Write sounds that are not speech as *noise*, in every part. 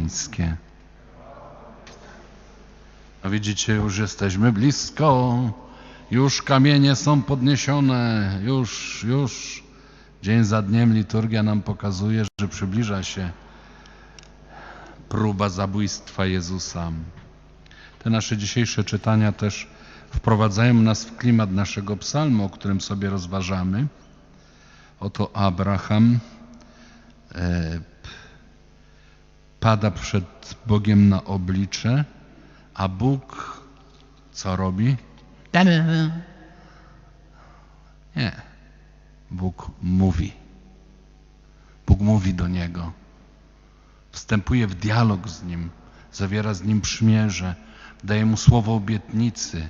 Pańskie. No widzicie, już jesteśmy blisko, już kamienie są podniesione, już, już. Dzień za dniem liturgia nam pokazuje, że przybliża się próba zabójstwa Jezusa. Te nasze dzisiejsze czytania też wprowadzają nas w klimat naszego psalmu, o którym sobie rozważamy. Oto Abraham e, pada przed Bogiem na oblicze, a Bóg co robi? Nie. Bóg mówi. Bóg mówi do niego. Wstępuje w dialog z nim, zawiera z nim przymierze, daje mu słowo obietnicy.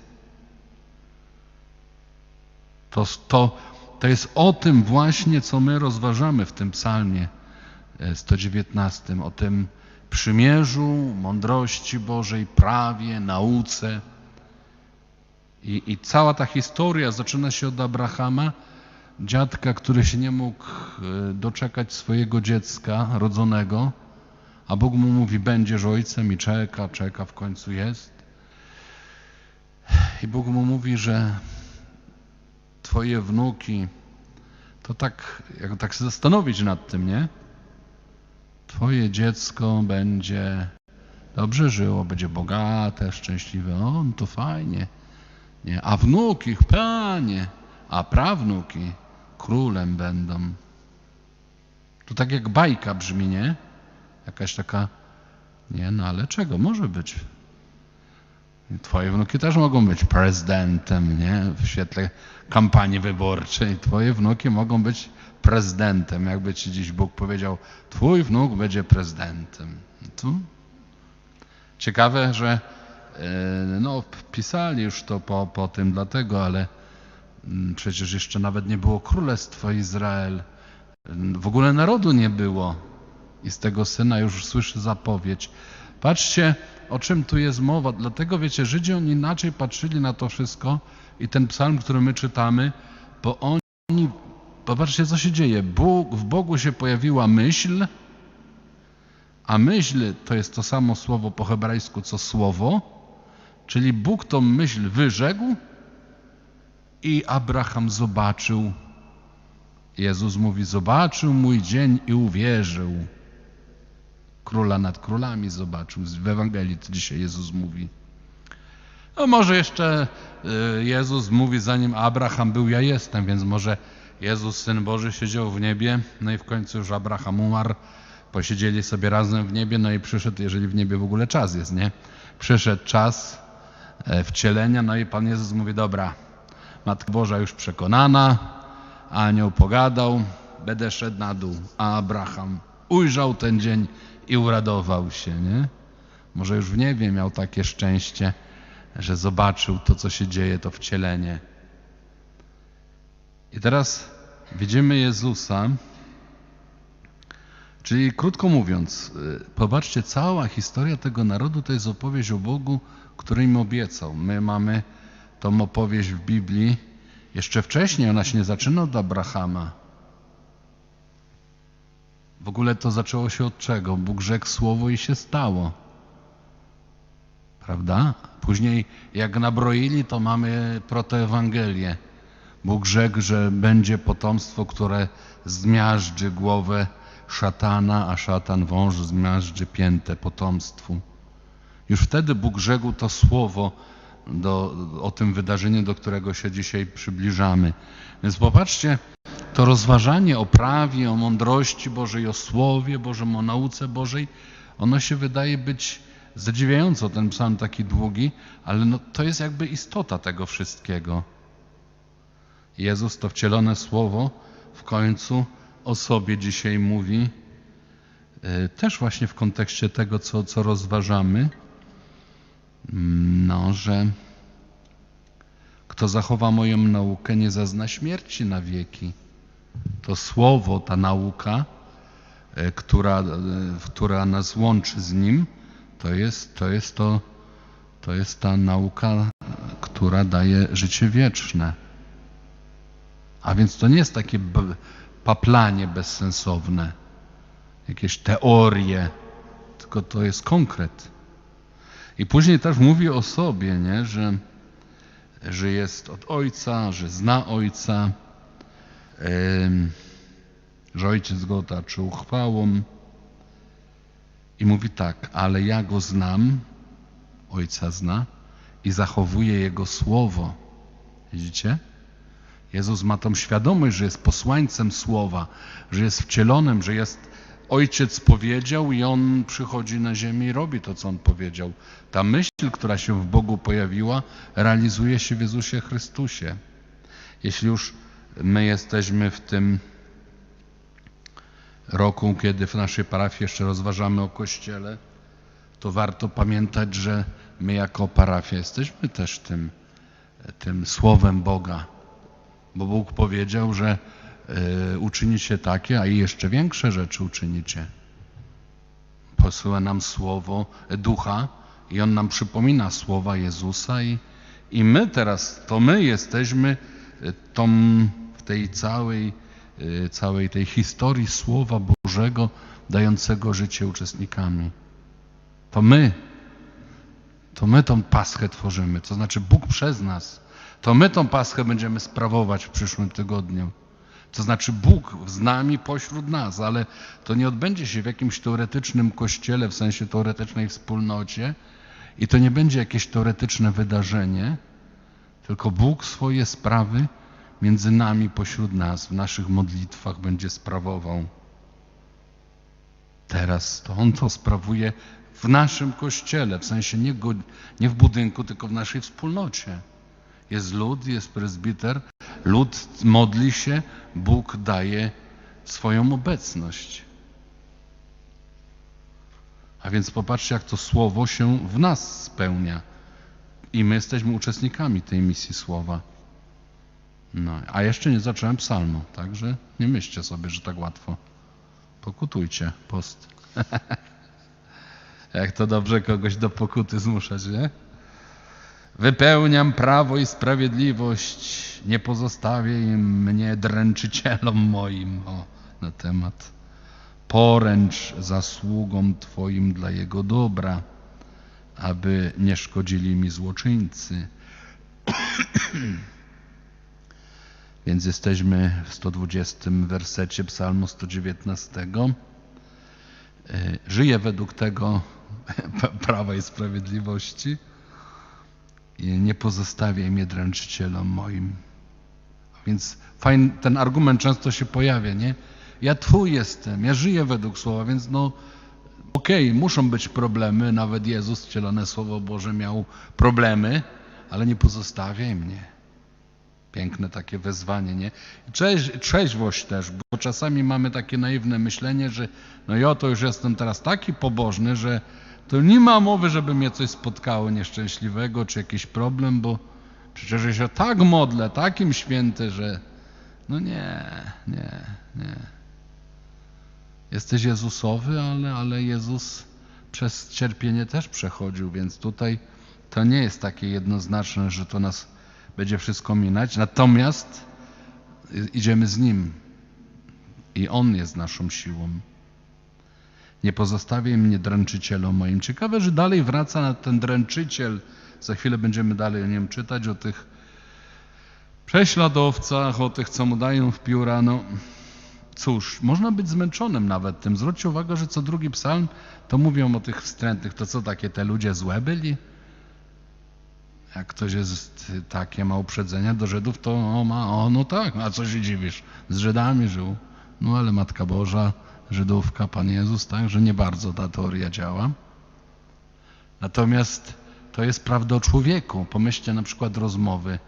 To, to, to jest o tym właśnie, co my rozważamy w tym psalmie e, 119, o tym przymierzu, mądrości Bożej, prawie, nauce. I, I cała ta historia zaczyna się od Abrahama, dziadka, który się nie mógł e, doczekać swojego dziecka rodzonego, a Bóg mu mówi, będziesz ojcem i czeka, czeka, w końcu jest. I Bóg mu mówi, że twoje wnuki, to tak, jak tak się zastanowić nad tym, nie? Twoje dziecko będzie dobrze żyło, będzie bogate, szczęśliwe. O, no to fajnie. Nie? A wnuki, panie, a prawnuki królem będą. To tak jak bajka brzmi, nie? Jakaś taka, nie, no ale czego może być? Twoje wnuki też mogą być prezydentem, nie? W świetle kampanii wyborczej. Twoje wnuki mogą być prezydentem. Jakby ci dziś Bóg powiedział, twój wnuk będzie prezydentem. Tu? Ciekawe, że e, no, pisali już to po, po tym dlatego, ale mm, przecież jeszcze nawet nie było królestwa Izrael. W ogóle narodu nie było. I z tego syna już słyszy zapowiedź. Patrzcie, o czym tu jest mowa. Dlatego wiecie, Żydzi oni inaczej patrzyli na to wszystko i ten psalm, który my czytamy, bo oni, popatrzcie co się dzieje. Bóg, w Bogu się pojawiła myśl, a myśl to jest to samo słowo po hebrajsku co słowo, czyli Bóg tą myśl wyrzekł i Abraham zobaczył. Jezus mówi, zobaczył mój dzień i uwierzył. Króla nad królami zobaczył. W Ewangelii to dzisiaj Jezus mówi. No może jeszcze y, Jezus mówi, zanim Abraham był, ja jestem, więc może Jezus, Syn Boży, siedział w niebie, no i w końcu już Abraham umarł, posiedzieli sobie razem w niebie, no i przyszedł, jeżeli w niebie w ogóle czas jest, nie? Przyszedł czas e, wcielenia, no i Pan Jezus mówi, dobra, Matka Boża już przekonana, anioł pogadał, będę szedł na dół, a Abraham ujrzał ten dzień i uradował się, nie? Może już w niebie miał takie szczęście, że zobaczył to, co się dzieje, to wcielenie. I teraz widzimy Jezusa, czyli krótko mówiąc, y, popatrzcie, cała historia tego narodu to jest opowieść o Bogu, który im obiecał. My mamy tą opowieść w Biblii jeszcze wcześniej, ona się nie zaczyna od Abrahama. W ogóle to zaczęło się od czego? Bóg rzekł słowo i się stało. Prawda? Później jak nabroili, to mamy protoewangelię. Bóg rzekł, że będzie potomstwo, które zmiażdży głowę szatana, a szatan wąż zmiażdży piętę potomstwu. Już wtedy Bóg rzekł to słowo do, o tym wydarzeniu, do którego się dzisiaj przybliżamy. Więc popatrzcie, to rozważanie o prawie, o mądrości Bożej, o Słowie Bożym, o nauce Bożej, ono się wydaje być zadziwiająco, ten psalm taki długi, ale no, to jest jakby istota tego wszystkiego. Jezus, to wcielone Słowo, w końcu o sobie dzisiaj mówi, yy, też właśnie w kontekście tego, co, co rozważamy, no, że kto zachowa moją naukę, nie zazna śmierci na wieki. To słowo, ta nauka, e, która, e, która nas łączy z Nim, to jest to, jest to, to jest ta nauka, która daje życie wieczne. A więc to nie jest takie paplanie bezsensowne, jakieś teorie, tylko to jest konkret. I później też mówi o sobie, nie? Że, że jest od Ojca, że zna Ojca, że Ojciec go otaczył chwałą. I mówi tak, ale ja go znam, Ojca zna i zachowuję Jego Słowo. Widzicie? Jezus ma tą świadomość, że jest posłańcem Słowa, że jest wcielonym, że jest Ojciec powiedział i On przychodzi na ziemię i robi to, co On powiedział. Ta myśl, która się w Bogu pojawiła, realizuje się w Jezusie Chrystusie. Jeśli już my jesteśmy w tym roku, kiedy w naszej parafii jeszcze rozważamy o Kościele, to warto pamiętać, że my jako parafia jesteśmy też tym, tym Słowem Boga. Bo Bóg powiedział, że y, uczynicie takie, a i jeszcze większe rzeczy uczynicie. Posyła nam Słowo Ducha i On nam przypomina słowa Jezusa i, i my teraz, to my jesteśmy tą, w tej całej, y, całej tej historii Słowa Bożego dającego życie uczestnikami. To my, to my tą paschę tworzymy, to znaczy Bóg przez nas. To my tą paschę będziemy sprawować w przyszłym tygodniu. To znaczy Bóg z nami pośród nas, ale to nie odbędzie się w jakimś teoretycznym kościele, w sensie teoretycznej wspólnocie i to nie będzie jakieś teoretyczne wydarzenie, tylko Bóg swoje sprawy między nami, pośród nas, w naszych modlitwach będzie sprawował. Teraz to On to sprawuje w naszym kościele, w sensie nie, go, nie w budynku, tylko w naszej wspólnocie. Jest lud, jest prezbiter, lud modli się, Bóg daje swoją obecność. A więc popatrzcie, jak to słowo się w nas spełnia. I my jesteśmy uczestnikami tej misji słowa. No, a jeszcze nie zacząłem psalmu, także nie myślcie sobie, że tak łatwo. Pokutujcie, post. *laughs* Jak to dobrze kogoś do pokuty zmuszać, nie? Wypełniam prawo i sprawiedliwość, nie pozostawię im mnie dręczycielom moim. O, na temat. Poręcz zasługom Twoim dla Jego dobra, aby nie szkodzili mi złoczyńcy. *clears throat* Więc jesteśmy w 120 wersecie Psalmu 119. Y, Żyję według tego *laughs* prawa i sprawiedliwości nie pozostawiaj mnie dręczycielom moim. Więc fajny, ten argument często się pojawia, nie? Ja tu jestem, ja żyję według słowa, więc no okej, muszą być problemy, nawet Jezus, wcielone Słowo Boże, miał problemy, ale nie pozostawiaj mnie. Piękne takie wezwanie, nie? Trzeź, trzeźwość też, bo czasami mamy takie naiwne myślenie, że no ja to już jestem teraz taki pobożny, że to nie ma mowy, żeby mnie coś spotkało nieszczęśliwego, czy jakiś problem, bo przecież ja się tak modlę, takim święty, że no nie, nie, nie. Jesteś Jezusowy, ale, ale Jezus przez cierpienie też przechodził, więc tutaj to nie jest takie jednoznaczne, że to nas będzie wszystko minać. Natomiast idziemy z Nim i On jest naszą siłą. Nie pozostawię mnie dręczycielom moim. Ciekawe, że dalej wraca na ten dręczyciel. Za chwilę będziemy dalej o nim czytać, o tych prześladowcach, o tych, co mu dają w pióra. No cóż, można być zmęczonym nawet tym. Zwróćcie uwagę, że co drugi psalm to mówią o tych wstrętnych. To co, takie te ludzie złe byli? Jak ktoś jest takie ma uprzedzenia do Żydów, to o, ma, o no tak, a co się dziwisz? Z Żydami żył. No ale Matka Boża, Żydówka, Pan Jezus, tak, że nie bardzo ta teoria działa. Natomiast to jest prawda o człowieku. Pomyślcie na przykład rozmowy,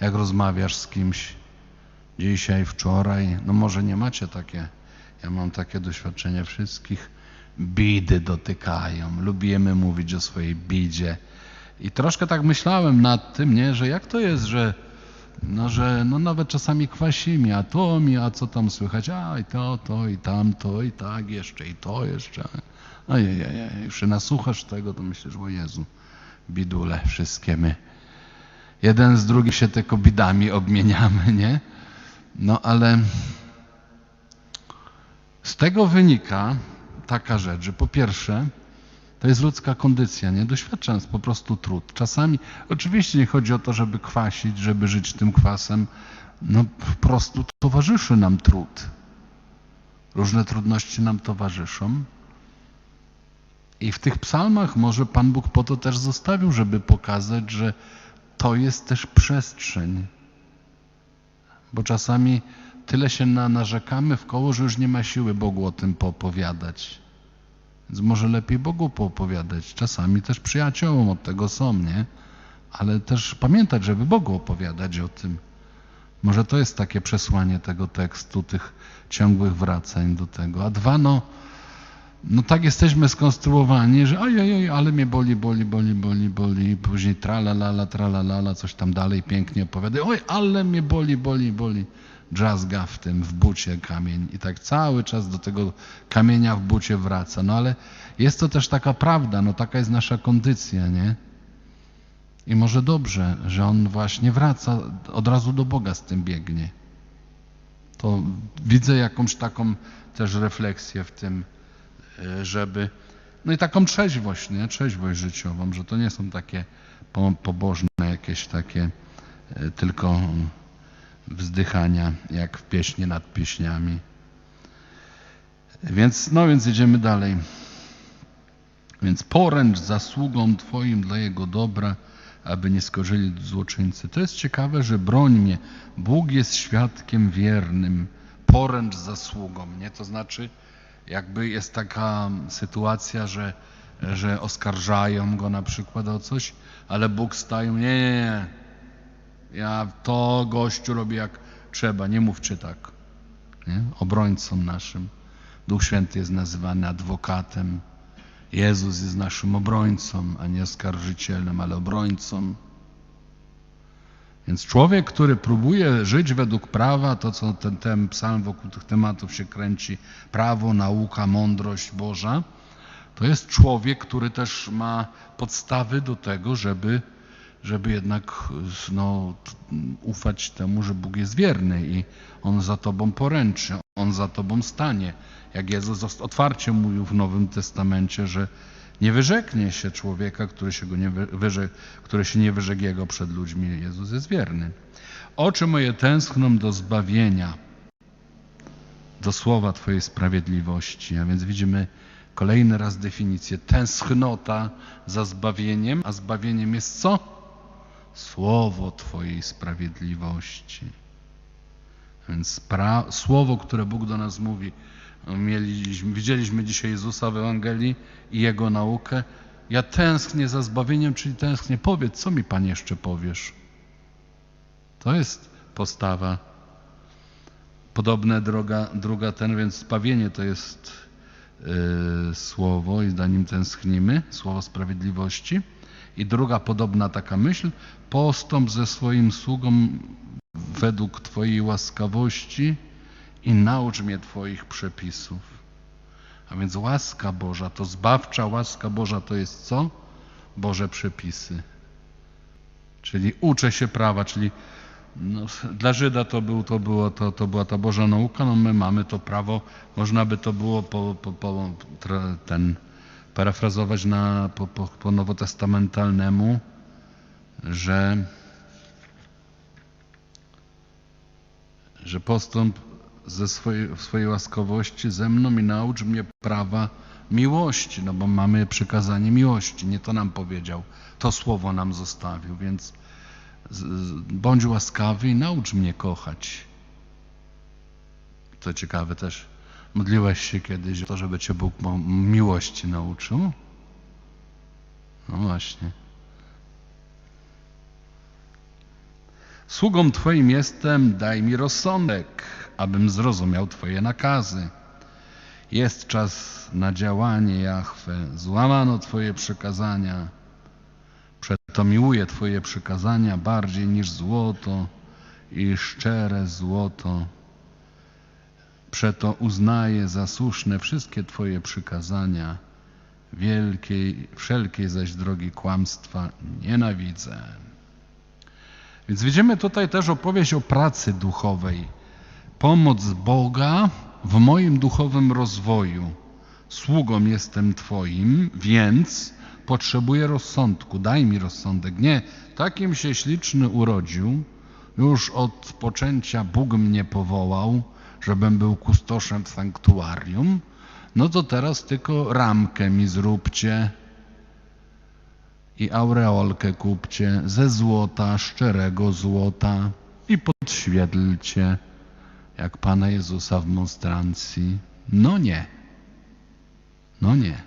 jak rozmawiasz z kimś dzisiaj, wczoraj. No może nie macie takie, ja mam takie doświadczenie wszystkich. Bidy dotykają. Lubimy mówić o swojej bidzie. I troszkę tak myślałem nad tym, nie, że jak to jest, że no, że no nawet czasami kwasimi, a to mi, a co tam słychać, a i to, to, i tamto, i tak jeszcze, i to jeszcze. Ojej, się nasłuchasz tego, to myślisz, o Jezu, bidule wszystkie my. Jeden z drugim się tylko bidami obmieniamy, nie? No ale z tego wynika taka rzecz, że po pierwsze, To jest ludzka kondycja, nie? Doświadcza nas po prostu trud. Czasami, oczywiście nie chodzi o to, żeby kwasić, żeby żyć tym kwasem, no po prostu towarzyszy nam trud. Różne trudności nam towarzyszą. I w tych psalmach może Pan Bóg po to też zostawił, żeby pokazać, że to jest też przestrzeń. Bo czasami tyle się na, narzekamy w koło, że już nie ma siły Bogu o tym poopowiadać. Więc może lepiej Bogu poopowiadać. Czasami też przyjaciołom od tego są, nie? Ale też pamiętać, żeby Bogu opowiadać o tym. Może to jest takie przesłanie tego tekstu, tych ciągłych wracań do tego. A dwa, no, no tak jesteśmy skonstruowani, że ojej, ale mnie boli, boli, boli, boli, boli. Później tralalala, tralalala, coś tam dalej pięknie opowiada. Oj, ale mnie boli, boli, boli. Drzazga w tym, w bucie kamień. I tak cały czas do tego kamienia w bucie wraca. No ale jest to też taka prawda, no taka jest nasza kondycja, nie? I może dobrze, że on właśnie wraca, od razu do Boga z tym biegnie. To widzę jakąś taką też refleksję w tym, żeby. No i taką trzeźwość, nie? Trzeźwość życiową, że to nie są takie po- pobożne jakieś takie e, tylko wzdychania, jak w pieśni nad pieśniami. Więc, no więc jedziemy dalej. Więc poręcz zasługom Twoim dla Jego dobra, aby nie skorzyli złoczyńcy. To jest ciekawe, że broń mnie. Bóg jest świadkiem wiernym. Poręcz zasługom, nie? To znaczy, jakby jest taka sytuacja, że, że oskarżają go na przykład o coś, ale Bóg staje, nie, nie, nie. Ja to gościu robię jak trzeba, nie mówcie tak. Nie? Obrońcą naszym. Duch Święty jest nazywany adwokatem. Jezus jest naszym obrońcą, a nie oskarżycielem, ale obrońcą. Więc człowiek, który próbuje żyć według prawa, to co ten, ten psalm wokół tych tematów się kręci, prawo, nauka, mądrość Boża, to jest człowiek, który też ma podstawy do tego, żeby, żeby jednak no, ufać temu, że Bóg jest wierny i On za tobą poręczy, On za tobą stanie. Jak Jezus otwarcie mówił w Nowym Testamencie, że nie wyrzeknie się człowieka, który się, go nie wy- wyrze, który się nie wyrzekł Jego przed ludźmi. Jezus jest wierny. Oczy moje tęskną do zbawienia, do słowa Twojej sprawiedliwości. A więc widzimy kolejny raz definicję. Tęsknota za zbawieniem, a zbawieniem jest co? Słowo Twojej sprawiedliwości. Więc pra, słowo, które Bóg do nas mówi, mieliśmy, widzieliśmy dzisiaj Jezusa w Ewangelii i Jego naukę. Ja tęsknię za zbawieniem, czyli tęsknię. Powiedz, co mi Pan jeszcze powiesz? To jest postawa. Podobne droga, druga ten, więc zbawienie to jest yy, słowo i za nim tęsknimy, słowo sprawiedliwości. I druga podobna taka myśl, postąp ze swoim sługą według Twojej łaskawości i naucz mnie Twoich przepisów. A więc łaska Boża, to zbawcza łaska Boża to jest co? Boże przepisy. Czyli uczę się prawa, czyli no, dla Żyda to, był, to, było, to, to była ta Boża nauka, no my mamy to prawo, można by to było po, po, po, ten, parafrazować na, po, po, po nowotestamentalnemu, że że postąp ze swojej, w swojej łaskawości ze mną i naucz mnie prawa miłości, no bo mamy przykazanie miłości, nie to nam powiedział, to słowo nam zostawił, więc bądź łaskawy i naucz mnie kochać. To ciekawe też, modliłeś się kiedyś o to, żeby Cię Bóg miłości nauczył? No właśnie. Sługą Twoim jestem, daj mi rozsądek, abym zrozumiał Twoje nakazy. Jest czas na działanie, Jahwe, złamano Twoje przykazania. Przeto miłuję Twoje przykazania bardziej niż złoto i szczere złoto. Przeto uznaję za słuszne wszystkie Twoje przykazania. Wielkiej, wszelkiej zaś drogi kłamstwa nienawidzę. Więc widzimy tutaj też opowieść o pracy duchowej. Pomoc Boga w moim duchowym rozwoju. sługą jestem Twoim, więc potrzebuję rozsądku, daj mi rozsądek. Nie, takim się śliczny urodził, już od poczęcia Bóg mnie powołał, żebym był kustoszem w sanktuarium, no to teraz tylko ramkę mi zróbcie i aureolkę kupcie ze złota, szczerego złota i podświetlcie, jak Pana Jezusa w monstrancji. No nie. No nie.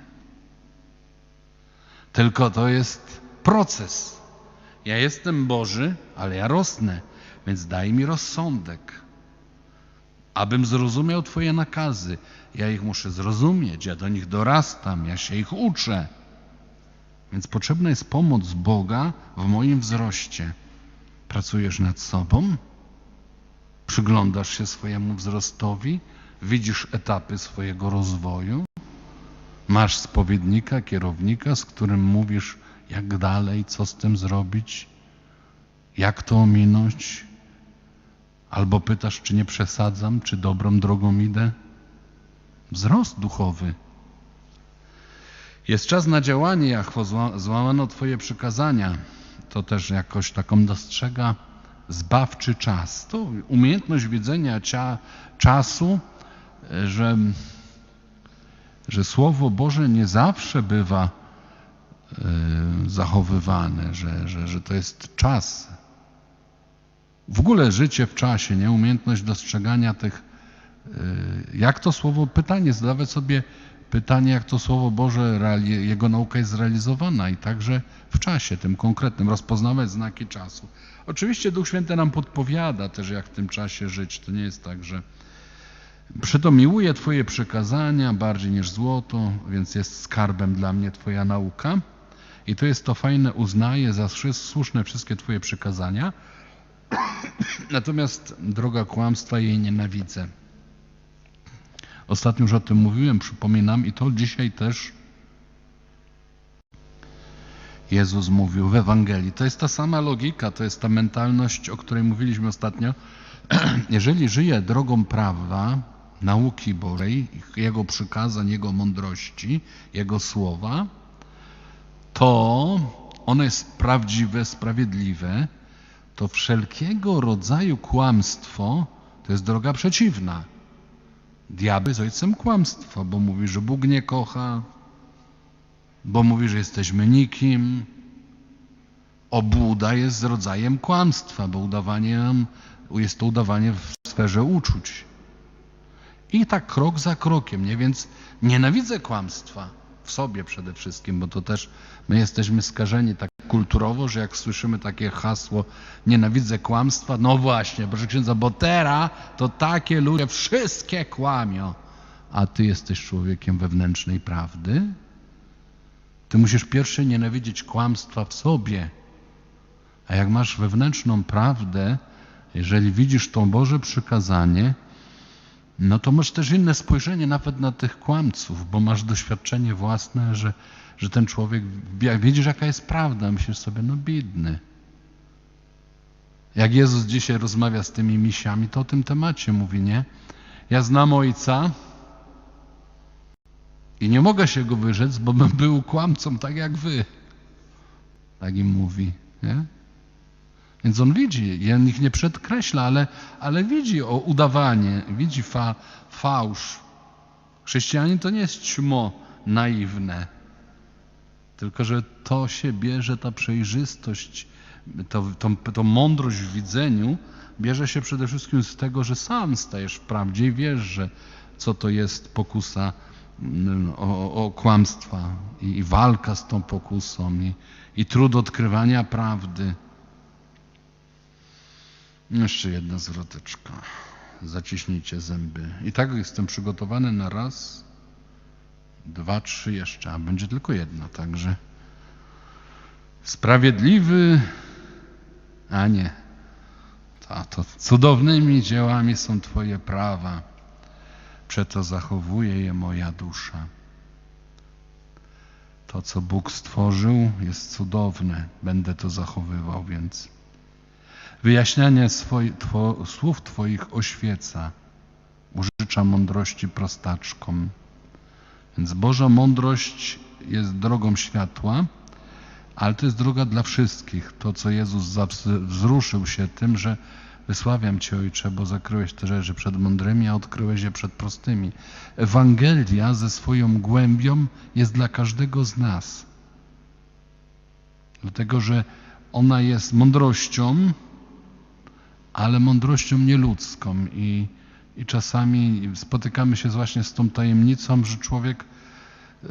Tylko to jest proces. Ja jestem Boży, ale ja rosnę, więc daj mi rozsądek, abym zrozumiał Twoje nakazy. Ja ich muszę zrozumieć, ja do nich dorastam, ja się ich uczę. Więc potrzebna jest pomoc Boga w moim wzroście. Pracujesz nad sobą? Przyglądasz się swojemu wzrostowi? Widzisz etapy swojego rozwoju? Masz spowiednika, kierownika, z którym mówisz, jak dalej, co z tym zrobić, jak to ominąć? Albo pytasz, czy nie przesadzam, czy dobrą drogą idę? Wzrost duchowy. Jest czas na działanie, Jachwo, zła- złamano Twoje przykazania. To też jakoś taką dostrzega zbawczy czas. To umiejętność widzenia cia, czasu, e, że, że Słowo Boże nie zawsze bywa e, zachowywane, że, że, że to jest czas. W ogóle życie w czasie, nie? Umiejętność dostrzegania tych, e, jak to Słowo, pytanie, zadawać sobie pytanie, jak to Słowo Boże, jego nauka jest zrealizowana i także w czasie tym konkretnym, rozpoznawać znaki czasu. Oczywiście Duch Święty nam podpowiada też, jak w tym czasie żyć. To nie jest tak, że Przyto miłuję Twoje przykazania bardziej niż złoto, więc jest skarbem dla mnie Twoja nauka. I to jest to fajne, uznaję za słuszne wszystkie Twoje przykazania. Natomiast droga kłamstwa jej nienawidzę. Ostatnio już o tym mówiłem, przypominam i to dzisiaj też Jezus mówił w Ewangelii. To jest ta sama logika, to jest ta mentalność, o której mówiliśmy ostatnio. *clears throat* Jeżeli żyję drogą prawa, nauki Bożej, Jego przykazań, Jego mądrości, Jego słowa, to ono jest prawdziwe, sprawiedliwe, to wszelkiego rodzaju kłamstwo to jest droga przeciwna. Diabeł jest ojcem kłamstwa, bo mówi, że Bóg nie kocha, bo mówi, że jesteśmy nikim. Obłuda jest rodzajem kłamstwa, bo udawanie jest to udawanie w sferze uczuć. I tak krok za krokiem, nie? Więc nienawidzę kłamstwa w sobie przede wszystkim, bo to też my jesteśmy skażeni tak kulturowo, że jak słyszymy takie hasło nienawidzę kłamstwa, no właśnie, proszę księdza, bo teraz to takie ludzie wszystkie kłamią, a ty jesteś człowiekiem wewnętrznej prawdy. Ty musisz pierwsze nienawidzieć kłamstwa w sobie. A jak masz wewnętrzną prawdę, jeżeli widzisz to Boże przykazanie, no to masz też inne spojrzenie nawet na tych kłamców, bo masz doświadczenie własne, że, że ten człowiek, jak widzisz jaka jest prawda, myślisz sobie, no biedny. Jak Jezus dzisiaj rozmawia z tymi misiami, to o tym temacie mówi, nie? Ja znam Ojca i nie mogę się Go wyrzec, bo bym był kłamcą tak jak wy. Tak im mówi, nie? Więc on widzi, ja ich nie przedkreśla, ale, ale widzi o udawanie, widzi fa, fałsz. Chrześcijanin to nie jest ćmo naiwne, tylko że to się bierze, ta przejrzystość, to, to, to mądrość w widzeniu bierze się przede wszystkim z tego, że sam stajesz w prawdzie i wiesz, że co to jest pokusa o, o kłamstwa i, walka z tą pokusą i, i trud odkrywania prawdy. Jeszcze jedna zwroteczka. Zaciśnijcie zęby. I tak jestem przygotowany na raz, dwa, trzy jeszcze, a będzie tylko jedna, także sprawiedliwy, a nie. To, to cudownymi dziełami są Twoje prawa. Przeto zachowuje je moja dusza. To, co Bóg stworzył, jest cudowne. Będę to zachowywał, więc. Wyjaśnianie two, słów Twoich oświeca, użycza mądrości prostaczkom. Więc Boża mądrość jest drogą światła, ale to jest droga dla wszystkich. To, co Jezus wzruszył się tym, że wysławiam Cię, Ojcze, bo zakryłeś te rzeczy przed mądrymi, a odkryłeś je przed prostymi. Ewangelia ze swoją głębią jest dla każdego z nas. Dlatego, że ona jest mądrością, ale mądrością nieludzką i, i czasami spotykamy się właśnie z tą tajemnicą, że człowiek, e,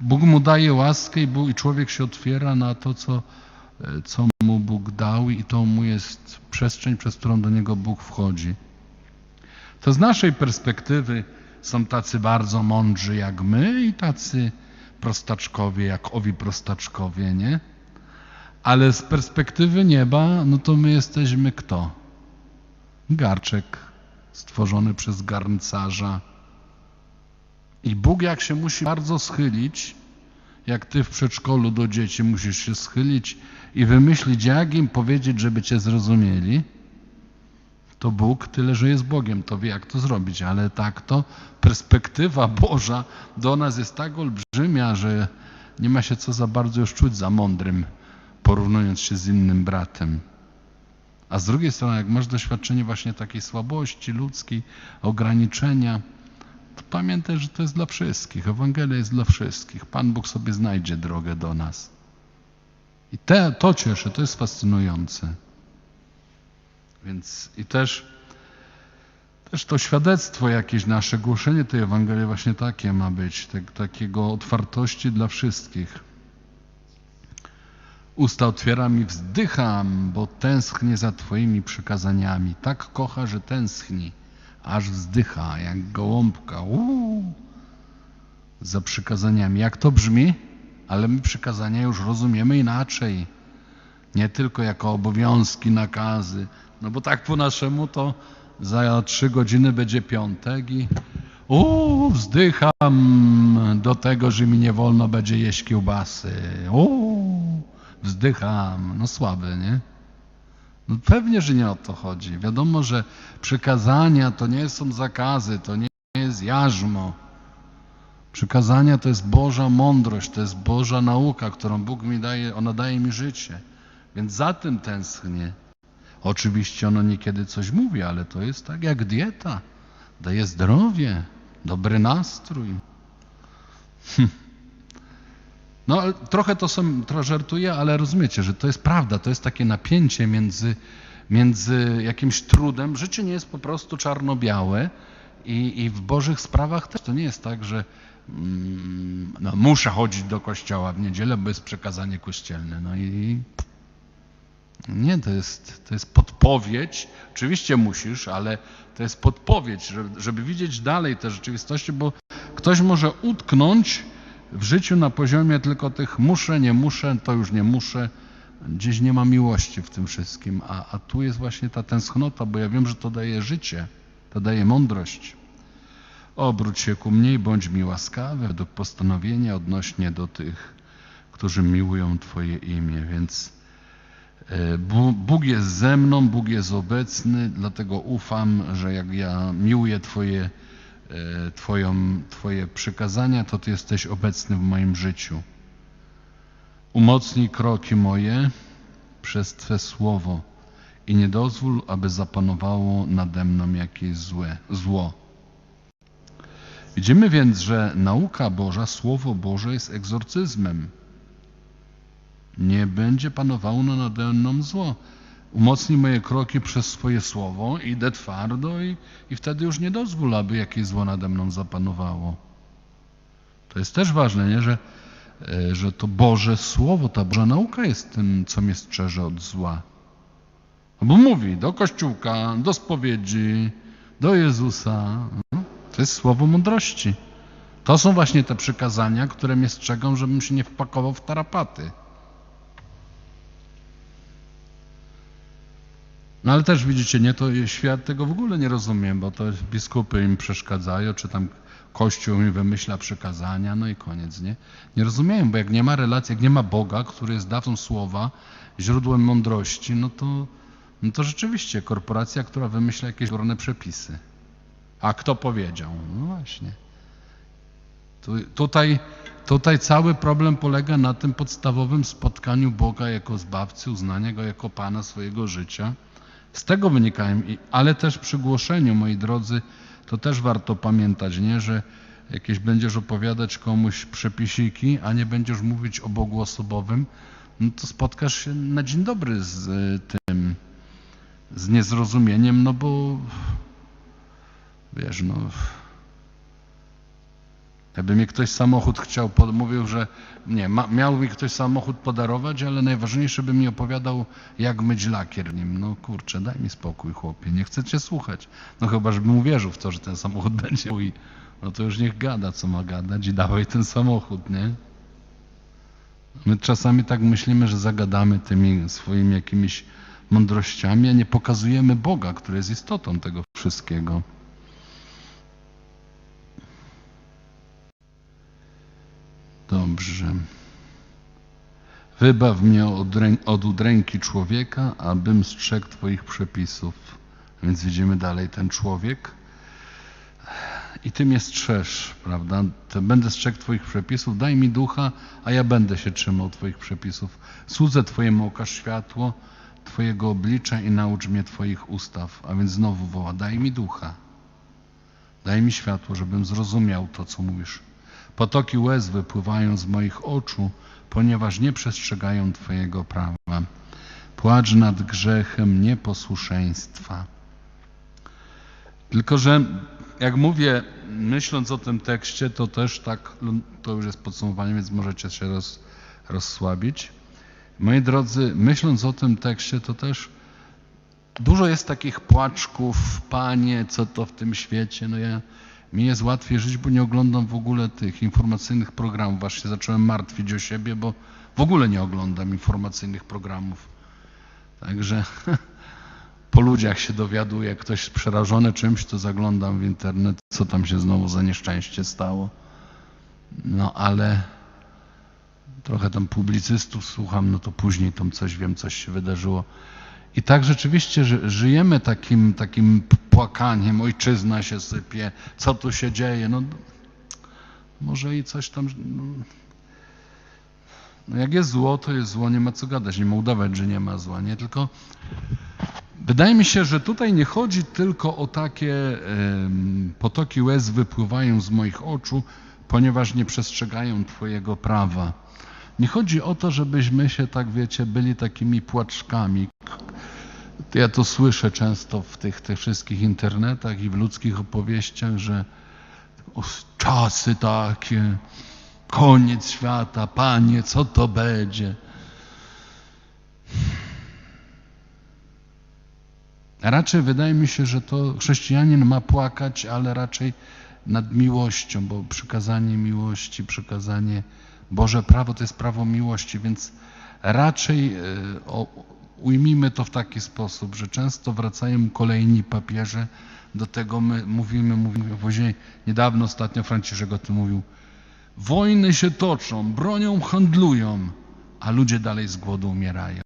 Bóg mu daje łaskę i, i człowiek się otwiera na to, co, co mu Bóg dał i to mu jest przestrzeń, przez którą do niego Bóg wchodzi. To z naszej perspektywy są tacy bardzo mądrzy jak my i tacy prostaczkowie jak owi prostaczkowie, nie? Ale z perspektywy nieba, no to my jesteśmy kto? Garczek stworzony przez garncarza. I Bóg jak się musi bardzo schylić, jak ty w przedszkolu do dzieci musisz się schylić i wymyślić, jak im powiedzieć, żeby cię zrozumieli, to Bóg tyle, że jest Bogiem, to wie, jak to zrobić, ale tak to perspektywa Boża do nas jest tak olbrzymia, że nie ma się co za bardzo już czuć za mądrym, porównując się z innym bratem. A z drugiej strony, jak masz doświadczenie właśnie takiej słabości ludzkiej, ograniczenia, pamiętaj, że to jest dla wszystkich. Ewangelia jest dla wszystkich. Pan Bóg sobie znajdzie drogę do nas. I te, to cieszy, to jest fascynujące. Więc i też, też to świadectwo jakieś nasze, głoszenie tej Ewangelii właśnie takie ma być, tak, takiego otwartości dla wszystkich. Usta otwieram i wzdycham, bo tęsknię za Twoimi przykazaniami. Tak kocha, że tęskni, aż wzdycha, jak gołąbka. Uuu, za przykazaniami. Jak to brzmi? Ale my przykazania już rozumiemy inaczej. Nie tylko jako obowiązki, nakazy. No bo tak po naszemu to za trzy godziny będzie piątek i uuu, wzdycham do tego, że mi nie wolno będzie jeść kiełbasy. Uuu wzdycham, no słaby, nie? No pewnie, że nie o to chodzi. Wiadomo, że przykazania to nie są zakazy, to nie jest jarzmo. Przykazania to jest Boża mądrość, to jest Boża nauka, którą Bóg mi daje, ona daje mi życie. Więc za tym tęsknię. Oczywiście ono niekiedy coś mówi, ale to jest tak jak dieta. Daje zdrowie, dobry nastrój. Hm. No trochę to są, trochę żartuję, ale rozumiecie, że to jest prawda, to jest takie napięcie między, między jakimś trudem. Życie nie jest po prostu czarno-białe i, i w Bożych sprawach też to nie jest tak, że mm, no, muszę chodzić do kościoła w niedzielę, bo jest przekazanie kościelne. No i nie, to jest, to jest podpowiedź. Oczywiście musisz, ale to jest podpowiedź, żeby, żeby widzieć dalej te rzeczywistości, bo ktoś może utknąć w życiu na poziomie tylko tych muszę, nie muszę, to już nie muszę. Gdzieś nie ma miłości w tym wszystkim, a, a tu jest właśnie ta tęsknota, bo ja wiem, że to daje życie, to daje mądrość. Obróć się ku mnie i bądź mi łaskawy według postanowienia odnośnie do tych, którzy miłują Twoje imię. Więc e, Bóg jest ze mną, Bóg jest obecny, dlatego ufam, że jak ja miłuję Twoje E, twoją, Twoje przykazania, to Ty jesteś obecny w moim życiu. Umocnij kroki moje przez Twe słowo i nie dozwól, aby zapanowało nade mną jakieś złe, zło. Widzimy więc, że nauka Boża, Słowo Boże jest egzorcyzmem. Nie będzie panowało nade mną zło umocnij moje kroki przez swoje słowo, idę twardo i, i wtedy już nie dozwól, aby jakieś zło nade mną zapanowało. To jest też ważne, nie? Że, e, że to Boże Słowo, ta Boża nauka jest tym, co mnie strzeże od zła. No bo mówi do Kościółka, do spowiedzi, do Jezusa. No, to jest słowo mądrości. To są właśnie te przykazania, które mnie strzegą, żebym się nie wpakował w tarapaty. No ale też widzicie, nie, to świat tego w ogóle nie rozumie, bo to biskupy im przeszkadzają, czy tam Kościół im wymyśla przykazania, no i koniec, nie? Nie rozumieją, bo jak nie ma relacji, jak nie ma Boga, który jest dawcą słowa, źródłem mądrości, no to, no to rzeczywiście korporacja, która wymyśla jakieś górne przepisy. A kto powiedział? No właśnie. Tu, tutaj, tutaj cały problem polega na tym podstawowym spotkaniu Boga jako Zbawcy, uznania Go jako Pana swojego życia. Z tego wynikają, ale też przy głoszeniu, moi drodzy, to też warto pamiętać, nie, że jakieś będziesz opowiadać komuś przepisiki, a nie będziesz mówić o Bogu osobowym, no to spotkasz się na dzień dobry z y, tym, z niezrozumieniem, no bo wiesz, no jakby mi ktoś samochód chciał, mówił, że nie, ma, miał mi ktoś samochód podarować, ale najważniejsze by mi opowiadał, jak myć lakier nim. No kurczę, daj mi spokój, chłopie, nie chcę cię słuchać. No chyba, żebym uwierzył w to, że ten samochód *laughs* będzie mój. No to już niech gada, co ma gadać i dawaj ten samochód, nie? My czasami tak myślimy, że zagadamy tymi swoimi jakimiś mądrościami, a nie pokazujemy Boga, który jest istotą tego wszystkiego. Dobrze. Wybaw mnie od, od udręki człowieka, abym strzegł Twoich przepisów. Więc widzimy dalej ten człowiek. I Ty mnie strzeż, prawda? Będę strzegł Twoich przepisów, daj mi ducha, a ja będę się trzymał Twoich przepisów. Słudzę Twojemu okaż światło Twojego oblicza i naucz mnie Twoich ustaw. A więc znowu woła, daj mi ducha. Daj mi światło, żebym zrozumiał to, co mówisz. Potoki łez wypływają z moich oczu, ponieważ nie przestrzegają Twojego prawa. Płacz nad grzechem nieposłuszeństwa. Tylko, że jak mówię, myśląc o tym tekście, to też tak, to już jest podsumowanie, więc możecie się roz, rozsłabić. Moi drodzy, myśląc o tym tekście, to też Dużo jest takich płaczków, panie, co to w tym świecie. No ja, mi jest łatwiej żyć, bo nie oglądam w ogóle tych informacyjnych programów. Się zacząłem martwić o siebie, bo w ogóle nie oglądam informacyjnych programów. Także *laughs* po ludziach się dowiaduję, jak ktoś jest przerażony czymś, to zaglądam w internet, co tam się znowu za nieszczęście stało. No ale trochę tam publicystów słucham, no to później tam coś wiem, coś się wydarzyło. I tak rzeczywiście ży, żyjemy takim, takim płakaniem, ojczyzna się sypie, co tu się dzieje, no może i coś tam, no, no jak jest zło, to jest zło, nie ma co gadać, nie ma udawać, że nie ma zła, nie, tylko wydaje mi się, że tutaj nie chodzi tylko o takie potoki łez wypływają z moich oczu, ponieważ nie przestrzegają Twojego prawa. Nie chodzi o to, żebyśmy się, tak wiecie, byli takimi płaczkami. Ja to słyszę często w tych, tych wszystkich internetach i w ludzkich opowieściach, że czasy takie, koniec świata, panie, co to będzie? Raczej wydaje mi się, że to chrześcijanin ma płakać, ale raczej nad miłością, bo przykazanie miłości, przykazanie Boże prawo to jest prawo miłości, więc raczej e, ujmijmy to w taki sposób, że często wracają kolejni papieże, do tego my mówimy, mówimy, później niedawno ostatnio Franciszek o tym mówił, wojny się toczą, bronią handlują, a ludzie dalej z głodu umierają.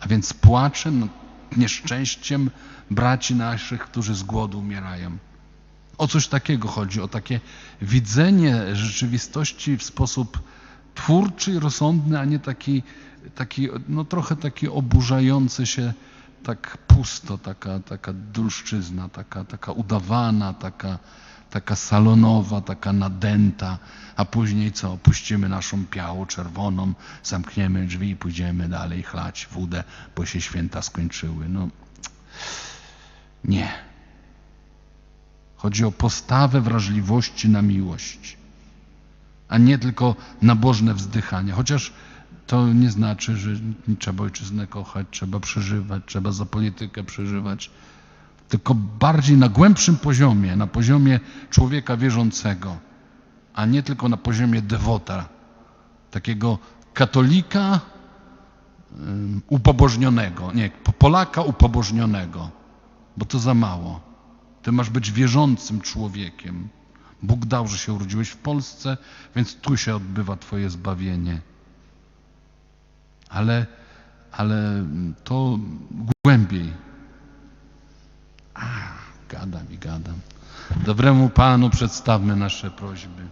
A więc płaczem nad nieszczęściem braci naszych, którzy z głodu umierają. O coś takiego chodzi, o takie widzenie rzeczywistości w sposób twórczy i rozsądny, a nie taki, taki no trochę taki oburzający się, tak pusto, taka, taka dulszczyzna, taka, taka udawana, taka, taka salonowa, taka nadęta, a później co? Opuścimy naszą piałę czerwoną, zamkniemy drzwi i pójdziemy dalej chlać wódę, bo się święta skończyły. No nie. Chodzi o postawę wrażliwości na miłość, a nie tylko nabożne wzdychanie. Chociaż to nie znaczy, że trzeba ojczyznę kochać, trzeba przeżywać, trzeba za politykę przeżywać. Tylko bardziej na głębszym poziomie, na poziomie człowieka wierzącego, a nie tylko na poziomie dewota, takiego katolika ym, upobożnionego, nie, Polaka upobożnionego, bo to za mało. Ty masz być wierzącym człowiekiem. Bóg dał, że się urodziłeś w Polsce, więc tu się odbywa Twoje zbawienie. Ale, ale to głębiej. A, gadam i gadam. Dobremu Panu przedstawmy nasze prośby.